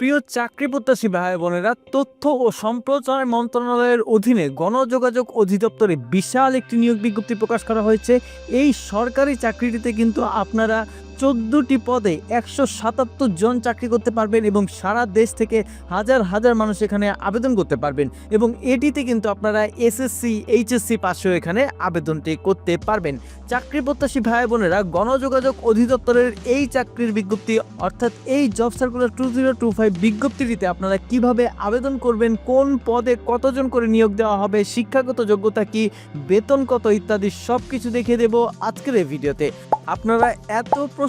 প্রিয় চাকরি প্রত্যাশী ভাই বোনেরা, তথ্য ও সম্প্রচার মন্ত্রণালয়ের অধীনে গণযোগাযোগ অধিদপ্তরে বিশাল একটি নিয়োগ বিজ্ঞপ্তি প্রকাশ করা হয়েছে। এই সরকারি চাকরিটিতে কিন্তু আপনারা চোদ্দোটি পদে একশো সাতাত্তর জন চাকরি করতে পারবেন এবং সারা দেশ থেকে হাজার হাজার মানুষ এখানে আবেদন করতে পারবেন এবং এটিতে কিন্তু আপনারা এসএসসি, এইচএসসি পাশেও এখানে আবেদনটি করতে পারবেন। চাকরি প্রত্যাশী ভাই বোনেরা, গণযোগাযোগ অধিদপ্তরের এই চাকরির বিজ্ঞপ্তি অর্থাৎ এই job circular two zero two five বিজ্ঞপ্তিটিতে আপনারা কীভাবে আবেদন করবেন, কোন পদে কতজন করে নিয়োগ দেওয়া হবে, শিক্ষাগত যোগ্যতা কি, বেতন কত ইত্যাদি সব কিছু দেখিয়ে দেব আজকের এই ভিডিওতে। আপনারা এত প্রশ্ন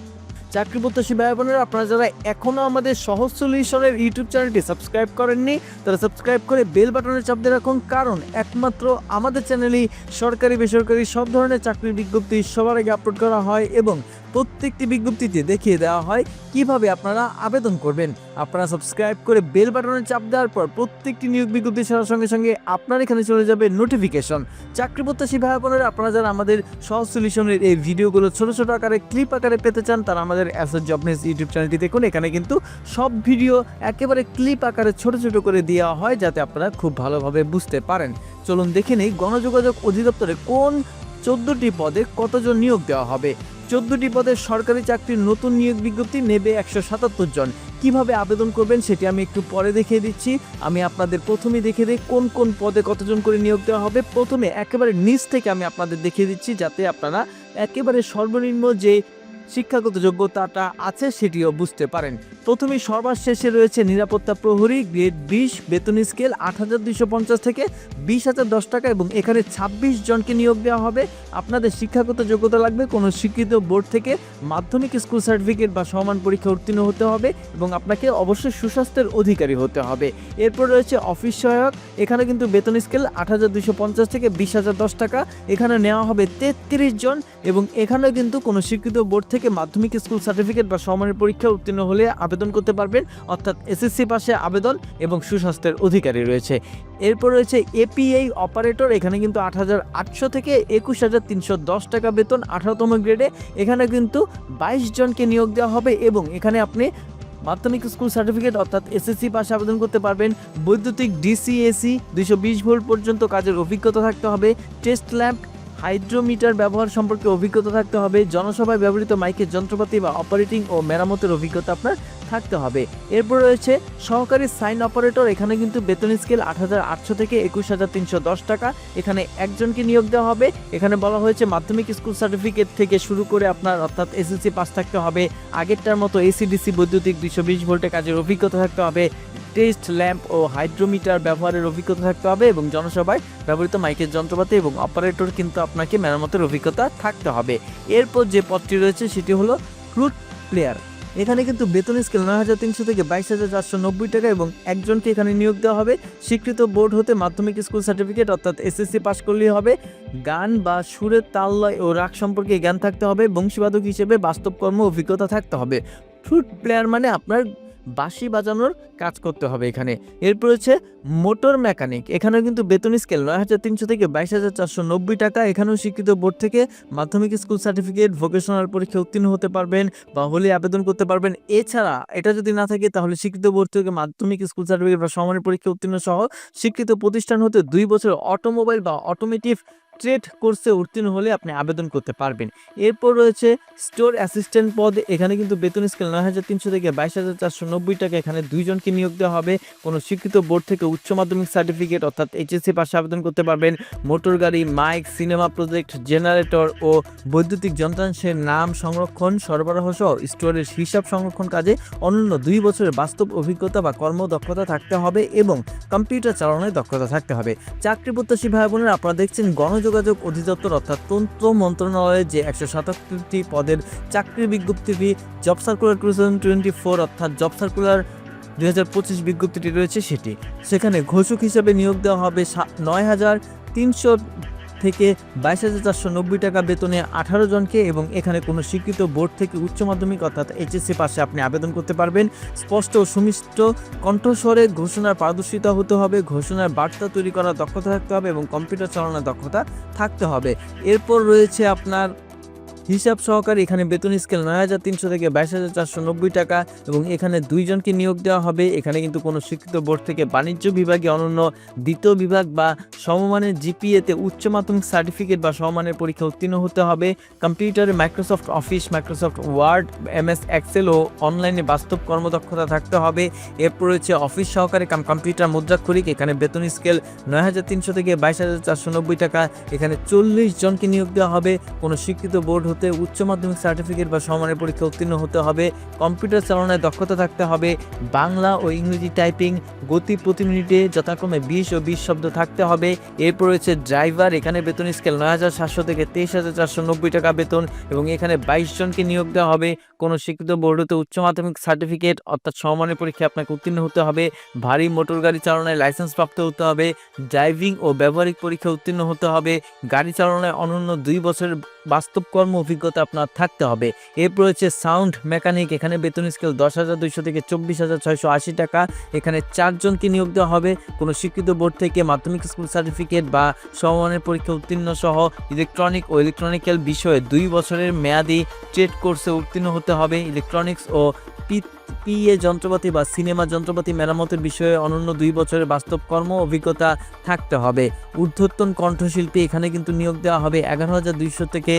চাকরি প্রত্যাশী ভাই বোনেরা, আপনারা যারা এখনও আমাদের সহজ সলিউশনের ইউটিউব চ্যানেলটি সাবস্ক্রাইব করেননি, তারা সাবস্ক্রাইব করে বেল বাটনের চাপ দিয়ে রাখুন, কারণ একমাত্র আমাদের চ্যানেলেই সরকারি, বেসরকারি সব ধরনের চাকরির বিজ্ঞপ্তি সবার আগে আপলোড করা হয় এবং প্রত্যেকটি বিজ্ঞপ্তিতে দেখিয়ে দেওয়া হয় কীভাবে আপনারা আবেদন করবেন। আপনারা সাবস্ক্রাইব করে বেল বাটনে চাপ দেওয়ার পর প্রত্যেকটি নিয়োগ বিজ্ঞপ্তি ছাড়ার সঙ্গে সঙ্গে আপনার এখানে চলে যাবে নোটিফিকেশন চাকরি প্রত্যাশী ভাই বোনেরা, আপনারা যারা আমাদের সহজ সলিউশনের এই ভিডিওগুলো ছোট ছোট আকারে ক্লিপ আকারে পেতে চান, তারা আমাদের অ্যাস জবনেস ইউটিউব চ্যানেলটি দেখুন। এখানে কিন্তু সব ভিডিও একেবারে ক্লিপ আকারে ছোট ছোট করে দেওয়া হয় যাতে আপনারা খুব ভালোভাবে বুঝতে পারেন। চলুন দেখে নেই গণযোগাযোগ অধিদপ্তরে কোন চোদ্দটি পদে কতজন নিয়োগ দেওয়া হবে। চোদ্দটি পদের সরকারি চাকরির নতুন নিয়োগ বিজ্ঞপ্তি নেবে একশো সাতাত্তর জন। কীভাবে আবেদন করবেন সেটি আমি একটু পরে দেখিয়ে দিচ্ছি। আমি আপনাদের প্রথমে দেখে দিই কোন কোন পদে কতজন করে নিয়োগ দেওয়া হবে। প্রথমে একেবারে নিচ থেকে আমি আপনাদের দেখিয়ে দিচ্ছি যাতে আপনারা একেবারে সর্বনিম্ন যে শিক্ষাগত যোগ্যতাটা আছে সেটিও বুঝতে পারেন। প্রথমে সবার শেষে রয়েছে নিরাপত্তা প্রহরী, গ্রেড বিশ, বেতন স্কেল আট হাজার দুইশো পঞ্চাশ থেকে বিশ হাজার দশ টাকা এবং এখানে ছাব্বিশ জনকে নিয়োগ দেওয়া হবে। আপনাদের শিক্ষাগত যোগ্যতা লাগবে কোনো স্বীকৃত বোর্ড থেকে। মাধ্যমিক স্কুল সার্টিফিকেট বা সমান পরীক্ষা উত্তীর্ণ হতে হবে এবং আপনাকে অবশ্যই সুস্বাস্থ্যের অধিকারী হতে হবে। এরপর রয়েছে অফিস সহায়ক, এখানে কিন্তু বেতন স্কেল আট হাজার দুইশো পঞ্চাশ থেকে বিশ হাজার দশ টাকা। এখানে নেওয়া হবে তেত্রিশ জন এবং এখানে কিন্তু কোনো স্বীকৃত বোর্ড থেকে মাধ্যমিক স্কুল সার্টিফিকেট বা সমানের পরীক্ষা উত্তীর্ণ হলে আবেদন করতে পারবেন। অর্থাৎ এসএসসি পাশে আবেদন এবং সুস্বাস্থ্যের অধিকারী রয়েছে। এরপর রয়েছে এপিআই অপারেটর এখানে কিন্তু আট হাজার আটশো থেকে একুশ হাজার তিনশো দশ টাকা বেতন, আঠারোতম গ্রেডে এখানে কিন্তু বাইশ জনকে নিয়োগ দেওয়া হবে এবং এখানে আপনি মাধ্যমিক স্কুল সার্টিফিকেট অর্থাৎ এসএসসি পাশে আবেদন করতে পারবেন। বৈদ্যুতিক ডিসিএসি দুইশো বিশ ভোল্ট পর্যন্ত কাজের অভিজ্ঞতা থাকতে হবে। টেস্ট ল্যাম্প, হাইড্রোমিটার ব্যবহার সম্পর্কে অভিজ্ঞতা থাকতে হবে। জনসভায় ব্যবহৃত মাইকের যন্ত্রপাতি বা অপারেটিং ও মেরামতের অভিজ্ঞতা আপনার থাকতে হবে। এরপর রয়েছে, সহকারী সাইন অপারেটর, এখানে কিন্তু বেতন স্কেল আট হাজার আটশো থেকে একুশ হাজার তিনশো দশ টাকা। এখানে একজনকে নিয়োগ দেওয়া হবে। এখানে বলা হয়েছে, মাধ্যমিক স্কুল সার্টিফিকেট থেকে শুরু করে আপনার অর্থাৎ এসএসসি পাস থাকতে হবে। আগেরটার মতো এসিডিসি, বৈদ্যুতিক দুইশো বিশ ভোল্টে কাজের অভিজ্ঞতা থাকতে হবে। টেস্ট ল্যাম্প ও হাইড্রোমিটার ব্যবহারের অভিজ্ঞতা থাকতে হবে এবং জনসভায় ব্যবহৃত মাইকের যন্ত্রপাতি এবং অপারেটর কিন্তু আপনাকে মেরামতের অভিজ্ঞতা থাকতে হবে। এরপর যে পদটি রয়েছে, সেটি হলো ফ্লুট প্লেয়ার। এখানে কিন্তু বেতন স্কেল নয় হাজার তিনশো থেকে বাইশ হাজার চারশো নব্বই টাকা এবং একজনকে এখানে নিয়োগ দেওয়া হবে। স্বীকৃত বোর্ড হতে মাধ্যমিক স্কুল সার্টিফিকেট অর্থাৎ এসএসসি পাস করলেই হবে। গান বা সুরের তাল্লয় ও রাগ সম্পর্কে জ্ঞান থাকতে হবে। বংশীবাদক হিসেবে বাস্তবকর্ম অভিজ্ঞতা থাকতে হবে। ফ্লুট প্লেয়ার মানে আপনার বাঁশি বাজানোর কাজ করতে হবে এখানে। এরপর হচ্ছে মোটর মেকানিক। এখানে কিন্তু বেতন স্কেল নয় হাজার তিনশো থেকে বাইশ হাজার চারশো নব্বই টাকা। এখানেও শিক্ষিত বোর্ড থেকে মাধ্যমিক স্কুল সার্টিফিকেট, ভোকেশনাল পরীক্ষা উত্তীর্ণ হতে পারবেন বা হলে আবেদন করতে পারবেন। এছাড়া এটা যদি না থাকে, তাহলে শিক্ষিত বোর্ড থেকে মাধ্যমিক স্কুল সার্টিফিকেট বা সমানের পরীক্ষা উত্তীর্ণ সহ শিক্ষিত প্রতিষ্ঠান হতে দুই বছর অটোমোবাইল বা অটোমেটিভ ট্রেড কোর্সে উত্তীর্ণ হলে আপনি আবেদন করতে পারবেন। এরপর রয়েছে স্টোর অ্যাসিস্ট্যান্ট পদ। এখানে কিন্তু বেতন স্কেল নয় হাজার তিনশো থেকে বাইশ হাজার চারশো নব্বই টাকা। এখানে দুইজনকে নিয়োগ দেওয়া হবে। কোনো স্বীকৃত বোর্ড থেকে উচ্চ মাধ্যমিক সার্টিফিকেট অর্থাৎ এইচএসসি পাশে আবেদন করতে পারবেন। মোটর গাড়ি মাইক সিনেমা প্রজেক্ট জেনারেটর ও বৈদ্যুতিক যন্ত্রাংশের নাম সংরক্ষণ, সরবরাহ সহ স্টোরের হিসাব সংরক্ষণ কাজে অন্যান্য দুই বছরের বাস্তব অভিজ্ঞতা বা কর্মদক্ষতা থাকতে হবে এবং কম্পিউটার চালানোয় দক্ষতা থাকতে হবে। চাকরি প্রত্যাশী ভাই বোনেরা আপনারা দেখছেন গণযোগাযোগ অধিদপ্তর অর্থাৎ তন্ত্র মন্ত্রণালয়ের যে একশো সাতাত্তরটি পদের চাকরির বিজ্ঞপ্তিটি job circular two thousand twenty four অর্থাৎ জব সার্কুলার দুই হাজার পঁচিশ বিজ্ঞপ্তিটি রয়েছে সেটি। সেখানে ঘোষক হিসেবে নিয়োগ দেওয়া হবে নয় হাজার তিনশো থেকে বাইশ হাজার চারশো নব্বই টাকা বেতনে আঠারো জনকে এবং এখানে কোনো স্বীকৃত বোর্ড থেকে উচ্চ মাধ্যমিক অর্থাৎ এইচএসসি পাশে আপনি আবেদন করতে পারবেন। স্পষ্ট ও সুমিষ্ট কণ্ঠস্বরে ঘোষণার পারদর্শিতা হতে হবে, ঘোষণার বার্তা তৈরি করার দক্ষতা থাকতে হবে এবং কম্পিউটার চালানোর দক্ষতা থাকতে হবে। এরপর রয়েছে আপনার হিসাব সহকারে এখানে বেতন স্কেল নয় হাজার তিনশো থেকে বাইশ হাজার চারশো নব্বই টাকা এবং এখানে দুইজনকে নিয়োগ দেওয়া হবে। এখানে কিন্তু কোনো স্বীকৃত বোর্ড থেকে বাণিজ্য বিভাগে অনন্য দ্বিতীয় বিভাগ বা সমমানের জিপিএতে উচ্চ মাধ্যমিক সার্টিফিকেট বা সমমানের পরীক্ষা উত্তীর্ণ হতে হবে। কম্পিউটারে Microsoft Office Microsoft Word MS Excel ও অনলাইনে বাস্তব কর্মদক্ষতা থাকতে হবে। এরপর রয়েছে অফিস সহকারে কাম কম্পিউটার মুদ্রাক্ষরিক। এখানে বেতন স্কেল নয় হাজার তিনশো থেকে বাইশ হাজার চারশো নব্বই টাকা। এখানে চল্লিশ জনকে নিয়োগ দেওয়া হবে। কোনো স্বীকৃত বোর্ড হতে উচ্চ মাধ্যমিক সার্টিফিকেট বা সমানের পরীক্ষা উত্তীর্ণ হতে হবে। কম্পিউটার চালনায় দক্ষতা থাকতে হবে। বাংলা ও ইংরেজি টাইপিং গতি প্রতি মিনিটে যথাক্রমে বিশ ও বিশ শব্দ থাকতে হবে। এরপর রয়েছে ড্রাইভার এখানে বেতন স্কেল নয় হাজার সাতশো থেকে তেইশ হাজার চারশো নব্বই টাকা বেতন এবং এখানে বাইশ জনকে নিয়োগ দেওয়া হবে। কোনো স্বীকৃত বোর্ড হতে উচ্চ মাধ্যমিক সার্টিফিকেট অর্থাৎ সমমানের পরীক্ষা আপনাকে উত্তীর্ণ হতে হবে। ভারী মোটর গাড়ি চালনায় লাইসেন্স প্রাপ্ত হতে হবে। ড্রাইভিং ও ব্যবহারিক পরীক্ষা উত্তীর্ণ হতে হবে। গাড়ি চালনায় অনন্য দুই বছরের বাস্তব কর্ম অভিজ্ঞতা আপনার থাকতে হবে। এরপর রয়েছে সাউন্ড মেকানিক এখানে বেতন স্কেল দশ হাজার দুইশো থেকে চব্বিশ হাজার ছয়শো আশি টাকা। এখানে চারজনকে নিয়োগ দেওয়া হবে, কোনো শিক্ষিত বোর্ড থেকে মাধ্যমিক স্কুল সার্টিফিকেট বা সমানের পরীক্ষা উত্তীর্ণ সহ ইলেকট্রনিক ও ইলেকট্রনিক্যাল বিষয়ে দুই বছরের মেয়াদি ট্রেড কোর্সে উত্তীর্ণ হতে হবে। ইলেকট্রনিক্স ও পিএ যন্ত্রপাতি বা সিনেমা যন্ত্রপাতি মেরামতের বিষয়ে অনন্য দুই বছরের বাস্তব কর্ম অভিজ্ঞতা থাকতে হবে। ঊর্ধ্বতন কণ্ঠশিল্পী এখানে কিন্তু নিয়োগ দেওয়া হবে। এগারো হাজার দুইশো থেকে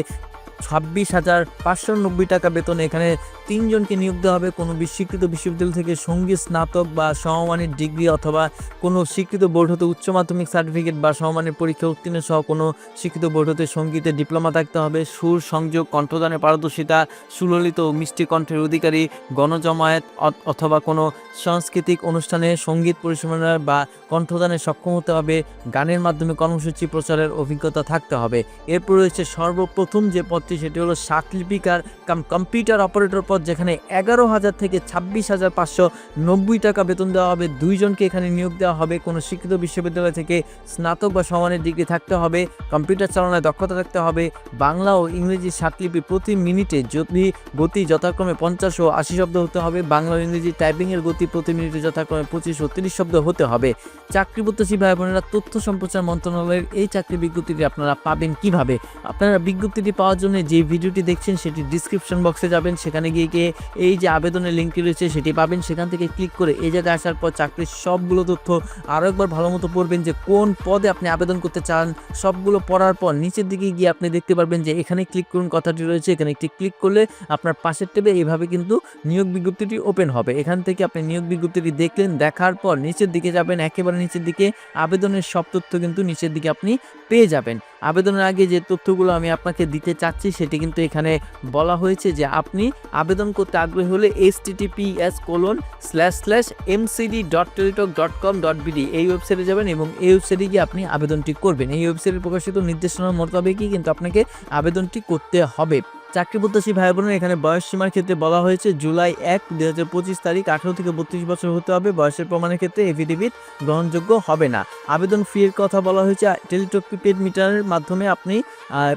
ছাব্বিশ হাজার পাঁচশো নব্বই টাকা বেতনে এখানে তিনজনকে নিয়োগ দেওয়া হবে কোনো স্বীকৃত বিশ্ববিদ্যালয় থেকে সংগীত স্নাতক বা সমমানের ডিগ্রি অথবা কোনো স্বীকৃত বোর্ড হতে উচ্চ মাধ্যমিক সার্টিফিকেট বা সমমানের পরীক্ষা উত্তীর্ণ সহ কোনো স্বীকৃত বোর্ড হতে সঙ্গীতে ডিপ্লোমা থাকতে হবে। সুর, সংযোগ কণ্ঠদানে পারদর্শিতা, সুললিত ও মিষ্টি কণ্ঠের অধিকারী, গণজমায়েত অথবা কোনো সাংস্কৃতিক অনুষ্ঠানে সংগীত পরিচালনার বা কণ্ঠদানে সক্ষম হতে হবে। গানের মাধ্যমে কর্মসূচি প্রচারের অভিজ্ঞতা থাকতে হবে। এরপর রয়েছে সর্বপ্রথম যে পদটি, সেটি হলো সাতলিপিকার কাম কম্পিউটার অপারেটর পদ। যেখানে এগারো হাজার থেকে ছাব্বিশ হাজার পাঁচশো নব্বই টাকা বেতন দেওয়া হবে, দুইজনকে এখানে নিয়োগ দেওয়া হবে। কোনো শিক্ষিত বিশ্ববিদ্যালয় থেকে স্নাতক বা সমানের ডিগ্রি থাকতে হবে, কম্পিউটার চালনায় দক্ষতা থাকতে হবে। বাংলা ও ইংরেজি সাতলিপি প্রতি মিনিটে যদি গতি যথাক্রমে পঞ্চাশ ও আশি শব্দ হতে হবে, বাংলা ও ইংরেজি টাইপিংয়ের গতি প্রতি মিনিটে যথাক্রমে পঁচিশ ও তিরিশ শব্দ হতে হবে। চাকরি প্রত্যাশী ভাই বোনেরা তথ্য সম্প্রচার মন্ত্রণালয়ের এই চাকরি বিজ্ঞপ্তিটি আপনারা পাবেন কীভাবে? আপনারা বিজ্ঞপ্তিটি পাওয়ার জন্য যে ভিডিওটি দেখছেন, সেটি ডিসক্রিপশন বক্সে যাবেন। সেখানে গিয়ে গিয়ে এই যে আবেদনের লিঙ্কটি রয়েছে, সেটি পাবেন। সেখান থেকে ক্লিক করে এই জায়গায় আসার পর চাকরির সবগুলো তথ্য আরও একবার ভালো মতো পড়বেন যে কোন পদে আপনি আবেদন করতে চান। সবগুলো পড়ার পর নিচের দিকে গিয়ে আপনি দেখতে পারবেন যে এখানে ক্লিক করুন, কথাটি রয়েছে। এখানে একটি ক্লিক করলে আপনার পাশের টেবে এইভাবে কিন্তু নিয়োগ বিজ্ঞপ্তিটি ওপেন হবে। এখান থেকে আপনি নিয়োগ বিজ্ঞপ্তিটি দেখলেন, দেখার পর নিচের দিকে যাবেন, একেবারে নিচের দিকে। আবেদনের সব তথ্য কিন্তু নিচের দিকে আপনি পেয়ে যাবেন। আবেদনের আগে যে তথ্যগুলো আমি আপনাকে দিতে চাচ্ছি, সেটি কিন্তু এখানে বলা হয়েছে যে আপনি আবেদন করতে আগ্রহী হলে H TTPS colon slash slash MCD dot Teletalk dot com dot BD এই ওয়েবসাইটে যাবেন এবং এই ওয়েবসাইটে গিয়ে আপনি আবেদনটি করবেন। এই ওয়েবসাইটে প্রকাশিত নির্দেশনার মোতাবেকই কিন্তু আপনাকে আবেদনটি করতে হবে। চাকরি প্রত্যাশী ভাই বোনের এখানে বয়স সীমার ক্ষেত্রে বলা হয়েছে, জুলাই এক, দুই হাজার পঁচিশ তারিখ, আঠারো থেকে বত্রিশ বছর হতে হবে। বয়সের প্রমাণের ক্ষেত্রে এফিডেভিট গ্রহণযোগ্য হবে না। আবেদন ফি এর কথা বলা হয়েছে, টেলিটক প্রিপেড মিটারের মাধ্যমে আপনি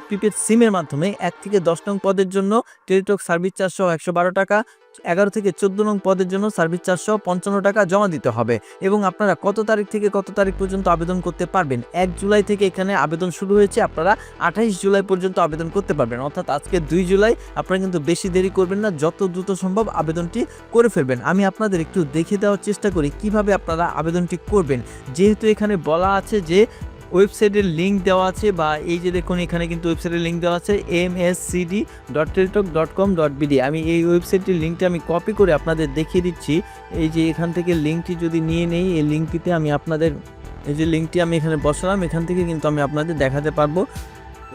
প্রিপেড সিমের মাধ্যমে এক থেকে দশ নং পদের জন্য টেলিটক সার্ভিস চার্জ সহ একশো বারো টাকা এগারো থেকে চোদ্দ নং পদের জন্য সার্ভিস সহ পঞ্চান্ন টাকা জমা দিতে হবে এবং আপনারা কত তারিখ থেকে কত তারিখ পর্যন্ত আবেদন করতে পারবেন? এক জুলাই থেকে এখানে আবেদন শুরু হয়েছে, আপনারা আঠাইশ জুলাই পর্যন্ত আবেদন করতে পারবেন। অর্থাৎ আজকে দুই জুলাই, আপনারা কিন্তু বেশি দেরি করবেন না, যত দ্রুত সম্ভব আবেদনটি করে ফেলবেন। আমি আপনাদের একটু দেখে দেওয়ার চেষ্টা করি কীভাবে আপনারা আবেদনটি করবেন। যেহেতু এখানে বলা আছে যে ওয়েবসাইটের লিঙ্ক দেওয়া আছে বা এই যে দেখুন, এখানে কিন্তু ওয়েবসাইটের লিঙ্ক দেওয়া আছে M S CD dot Teletalk dot com dot BD আমি এই ওয়েবসাইটটির লিঙ্কটা আমি কপি করে আপনাদের দেখিয়ে দিচ্ছি। এই যে এখান থেকে লিঙ্কটি যদি নিয়ে নেই, এই লিঙ্কটিতে আমি আপনাদের, এই যে লিঙ্কটি আমি এখানে বসালাম, এখান থেকে কিন্তু আমি আপনাদের দেখাতে পারব।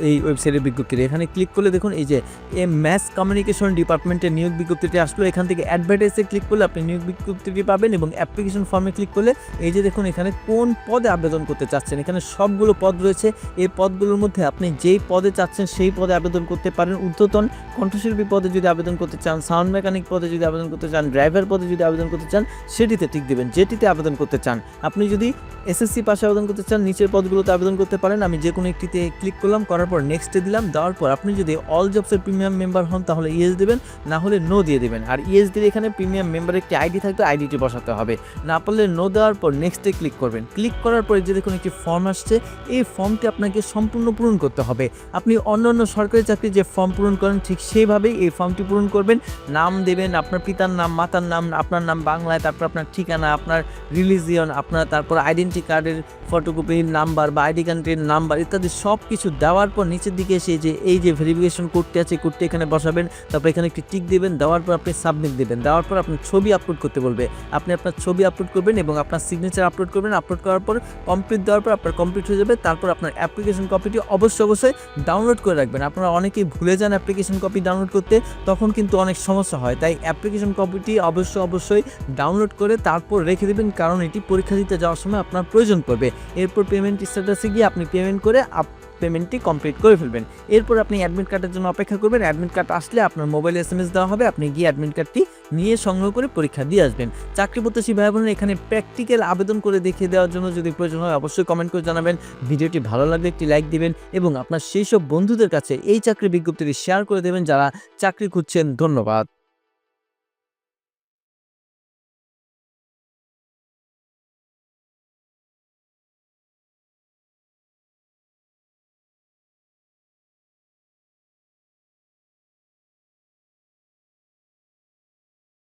এই ওয়েবসাইটের বিজ্ঞপ্তিটি এখানে ক্লিক করলে দেখুন, এই যে, এ ম্যাস কমিউনিকেশন ডিপার্টমেন্টের নিয়োগ বিজ্ঞপ্তিটি আসলো। এখান থেকে অ্যাডভার্টাইজে ক্লিক করলে আপনি নিয়োগ বিজ্ঞপ্তিটি পাবেন এবং অ্যাপ্লিকেশন ফর্মে ক্লিক করলে এই যে দেখুন, এখানে কোন পদে আবেদন করতে চাচ্ছেন। এখানে সবগুলো পদ রয়েছে। এই পদগুলোর মধ্যে আপনি যেই পদে চাচ্ছেন সেই পদে আবেদন করতে পারেন। ঊর্ধ্বতন কণ্ঠশিল্পী পদে যদি আবেদন করতে চান সাউন্ড মেকানিক পদে যদি আবেদন করতে চান ড্রাইভার পদে যদি আবেদন করতে চান, সেটিতে টিক দেবেন, যেটিতে আবেদন করতে চান। আপনি যদি এসএসসি পাশে আবেদন করতে চান, নিচের পদগুলোতে আবেদন করতে পারেন। আমি যে কোনো একটিতে ক্লিক করলাম, করার পর নেক্সটে দিলাম, দেওয়ার পর আপনি যদি অল জবসের প্রিমিয়াম মেম্বার হন, তাহলে ইয়েস দেবেন, না হলে নো দিয়ে দেবেন। আর ইয়েস দিলে এখানে প্রিমিয়াম মেম্বারের একটি আইডি থাকবে আইডিটি বসাতে হবে। না পারলে নো দেওয়ার পর নেক্সটে ক্লিক করবেন। ক্লিক করার পরে যে দেখুন একটি ফর্ম আসছে, এই ফর্মটি আপনাকে সম্পূর্ণ পূরণ করতে হবে। আপনি অন্য অন্য সরকারি চাকরি যে ফর্ম পূরণ করেন, ঠিক সেইভাবেই এই ফর্মটি পূরণ করবেন। নাম দেবেন, আপনার পিতার নাম, মাতার নাম, আপনার নাম বাংলায়, তারপর আপনার ঠিকানা, আপনার রিলিজিয়ন আপনার তারপর আইডেন্টি কার্ডের ফটোকপির নাম্বার বা আইডি কার্ডের নাম্বার ইত্যাদি সব কিছু দেওয়ার পর নিচের দিকে এসে যে এই যে ভেরিফিকেশন কোডটি আছে কোডটি এখানে বসাবেন, তারপর এখানে একটি টিক দেবেন, দেওয়ার পর আপনি সাবমিট দেবেন। দেওয়ার পর আপনার ছবি আপলোড করতে বলবে। আপনি আপনার ছবি আপলোড করবেন এবং আপনার সিগনেচার আপলোড করবেন। আপলোড করার পর কমপ্লিট দেওয়ার পর আপনার কমপ্লিট হয়ে যাবে। তারপর আপনার অ্যাপ্লিকেশন কপিটি অবশ্যই অবশ্যই ডাউনলোড করে রাখবেন। আপনারা অনেকেই ভুলে যান অ্যাপ্লিকেশন কপি ডাউনলোড করতে, তখন কিন্তু অনেক সমস্যা হয়। তাই অ্যাপ্লিকেশন কপিটি অবশ্যই অবশ্যই ডাউনলোড করে তারপর রেখে দেবেন, কারণ এটি পরীক্ষা দিতে যাওয়ার সময় আপনার প্রয়োজন পড়বে। এরপর পেমেন্ট স্ট্যাটাসে গিয়ে আপনি পেমেন্ট করে আপ- পেমেন্টটি কমপ্লিট করে ফেলবেন। এরপর আপনি অ্যাডমিট কার্ডের জন্য অপেক্ষা করবেন। অ্যাডমিট কার্ড আসলে আপনার মোবাইলে এস এম এস দেওয়া হবে। আপনি গিয়ে অ্যাডমিট কার্ডটি নিয়ে সংগ্রহ করে পরীক্ষা দিয়ে আসবেন। চাকরি প্রত্যাশী ভাই বোনেরা এখানে প্র্যাকটিক্যাল আবেদন করে দেখিয়ে দেওয়ার জন্য যদি প্রয়োজন হয় অবশ্যই কমেন্ট করে জানাবেন। ভিডিওটি ভালো লাগলে একটি লাইক দিবেন এবং আপনার সেই সব বন্ধুদের কাছে এই চাকরি বিজ্ঞপ্তিটি শেয়ার করে দেবেন যারা চাকরি খুঁজছেন। ধন্যবাদ।